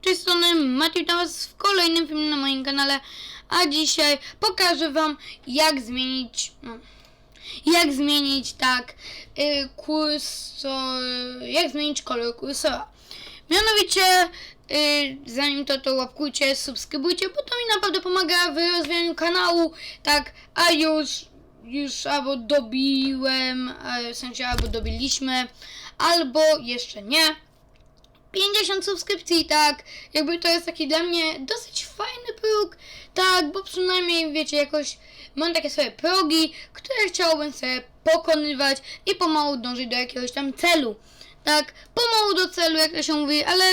tej strony Maciej, witam was w kolejnym filmie na moim kanale, a dzisiaj pokażę wam jak zmienić, no, jak zmienić tak y, jak zmienić kolor kursora. Mianowicie, y, zanim to to łapkujcie, subskrybujcie, bo to mi naprawdę pomaga w rozwijaniu kanału, tak, a już, już albo dobiłem, e, w sensie albo dobiliśmy, albo jeszcze nie. 50 subskrypcji, tak, jakby to jest taki dla mnie dosyć fajny próg, tak, bo przynajmniej wiecie, jakoś mam takie swoje progi, które chciałbym sobie pokonywać i pomału dążyć do jakiegoś tam celu, tak, pomału do celu, jak to się mówi, ale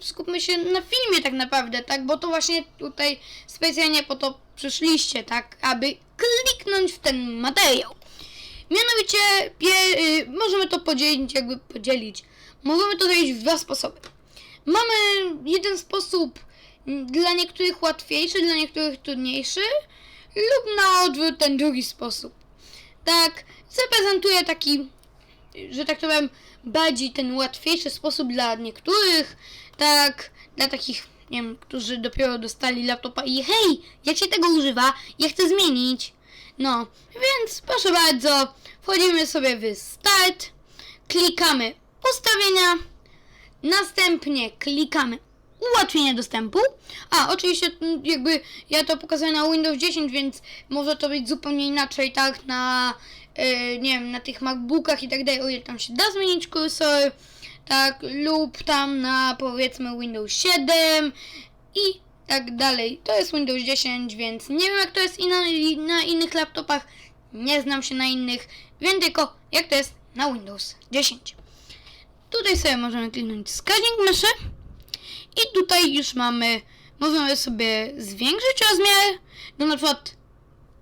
skupmy się na filmie tak naprawdę, tak, bo to właśnie tutaj specjalnie po to przyszliście, tak, aby kliknąć w ten materiał. Mianowicie y, możemy to podzielić, jakby podzielić. Możemy to zrobić w dwa sposoby. Mamy jeden sposób mm, dla niektórych łatwiejszy, dla niektórych trudniejszy lub na odwrót ten drugi sposób. Tak, zaprezentuję taki, że tak powiem, bardziej ten łatwiejszy sposób dla niektórych, tak, dla takich, nie wiem, którzy dopiero dostali laptopa i hej, jak się tego używa, ja chcę zmienić. No, więc proszę bardzo, wchodzimy sobie w start, klikamy ustawienia, następnie klikamy ułatwienie dostępu. A, oczywiście mm, jakby ja to pokazuję na Windows 10, więc może to być zupełnie inaczej, tak, na, yy, nie wiem, na tych MacBookach i tak dalej, o ile tam się da zmienić kursor, tak, lub tam na powiedzmy Windows 7 i tak dalej. To jest Windows 10, więc nie wiem jak to jest na, na innych laptopach, nie znam się na innych, wiem tylko jak to jest na Windows 10. Tutaj sobie możemy kliknąć wskaźnik myszy. I tutaj już mamy, możemy sobie zwiększyć rozmiar. Do na przykład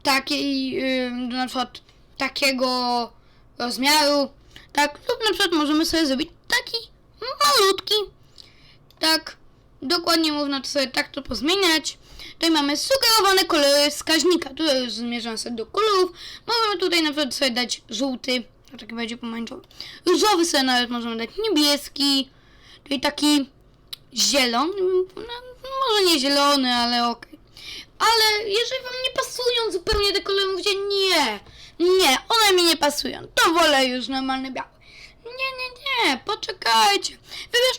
takiej, do na przykład takiego rozmiaru, tak, lub na przykład możemy sobie zrobić taki malutki, tak, dokładnie można sobie tak to pozmieniać. Tutaj mamy sugerowane kolory wskaźnika, tutaj już zmierzam sobie do kolorów, możemy tutaj na przykład sobie dać żółty, taki będzie pomarańczowy, różowy sobie nawet możemy dać niebieski, tutaj taki zielony, no, może nie zielony, ale okej. Ale jeżeli wam nie pasują zupełnie te kolory, mówicie nie, nie, one mi nie pasują, to wolę już normalny biały. Nie, nie, nie, poczekajcie. Wybierz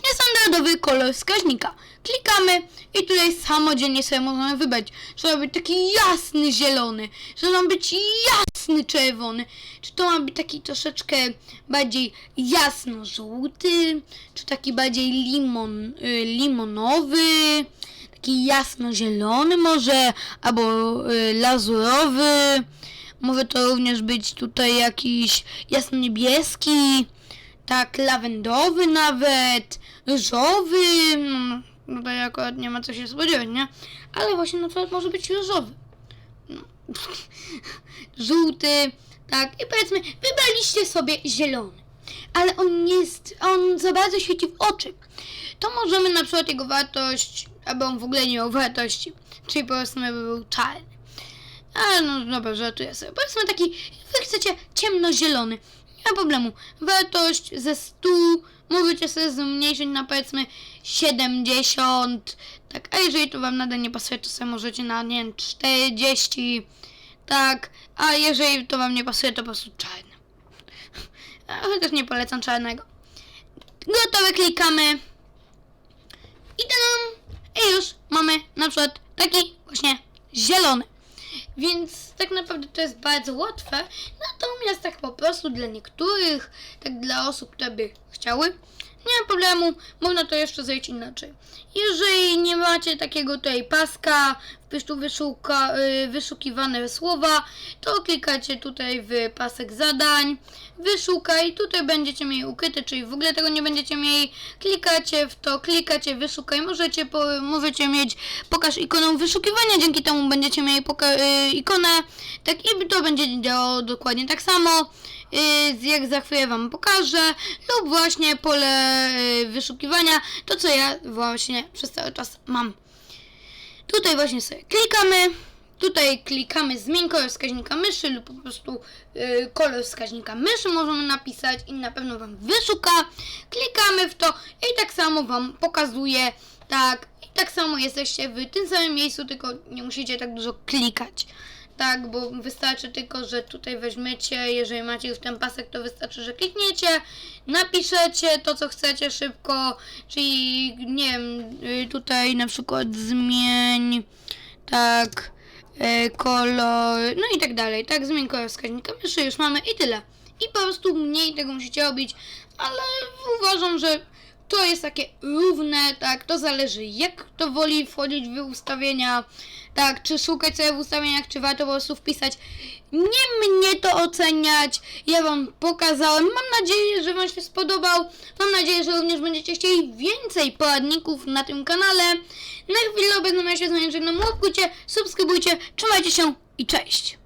niestandardowy kolor wskaźnika. Klikamy i tutaj samodzielnie sobie możemy wybrać, czy ma być taki jasny zielony, czy ma być jasny czerwony, czy to ma być taki troszeczkę bardziej jasno-żółty, czy taki bardziej limon, y, limonowy, taki jasno-zielony może, albo y, lazurowy. Może to również być tutaj jakiś jasno-niebieski, tak lawendowy nawet, różowy. No, no tutaj akurat nie ma co się spodziewać, nie? Ale właśnie na przykład może być różowy. No. Żółty, tak. I powiedzmy, wybraliście sobie zielony. Ale on jest, on za bardzo świeci w oczy. To możemy na przykład jego wartość, albo on w ogóle nie miał wartości. Czyli powiedzmy by był czarny. Ale no dobra, żartuję sobie. Powiedzmy taki, wy chcecie ciemnozielony. Nie ma problemu. Wartość ze 100 możecie sobie zmniejszyć na powiedzmy 70. Tak, a jeżeli to wam nadal nie pasuje, to sobie możecie na, nie wiem, 40. Tak, a jeżeli to wam nie pasuje, to po prostu. A Chociaż nie polecam czarnego. Gotowe, klikamy. I tam. I już mamy na przykład taki właśnie zielony. Więc tak naprawdę to jest bardzo łatwe. Natomiast tak po prostu dla niektórych, tak dla osób, które by chciały, nie ma problemu, można to jeszcze zrobić inaczej. Jeżeli nie macie takiego tutaj paska, wpisz tu wyszuka, y, wyszukiwane słowa, to klikacie tutaj w pasek zadań, wyszukaj, tutaj będziecie mieli ukryte, czyli w ogóle tego nie będziecie mieli, klikacie w to, klikacie wyszukaj, możecie, po, możecie mieć pokaż ikoną wyszukiwania, dzięki temu będziecie mieli poka- y, ikonę, tak i to będzie działało dokładnie tak samo, y, jak za chwilę Wam pokażę, lub właśnie pole wyszukiwania, to co ja właśnie przez cały czas mam. Tutaj właśnie sobie klikamy. Tutaj klikamy zmień kolor wskaźnika myszy lub po prostu y, kolor wskaźnika myszy możemy napisać i na pewno Wam wyszuka. Klikamy w to i tak samo Wam pokazuje Tak, i tak samo jesteście w tym samym miejscu, tylko nie musicie tak dużo klikać. Tak, bo wystarczy tylko, że tutaj weźmiecie, jeżeli macie już ten pasek, to wystarczy, że klikniecie, napiszecie to, co chcecie szybko, czyli nie wiem, y, tutaj na przykład zmień, tak, y, kolor, no i tak dalej, tak, zmień kolor wskaźnika myszy, już mamy i tyle. I po prostu mniej tego musicie robić, ale uważam, że to jest takie równe, tak, to zależy jak to woli wchodzić w ustawienia, tak, czy szukać sobie w ustawieniach, czy warto po prostu wpisać. Nie mnie to oceniać, ja wam pokazałem, mam nadzieję, że wam się spodobał, mam nadzieję, że również będziecie chcieli więcej poradników na tym kanale. Na chwilę obecną ja się z wami żegnam, łapkujcie, subskrybujcie, trzymajcie się i cześć!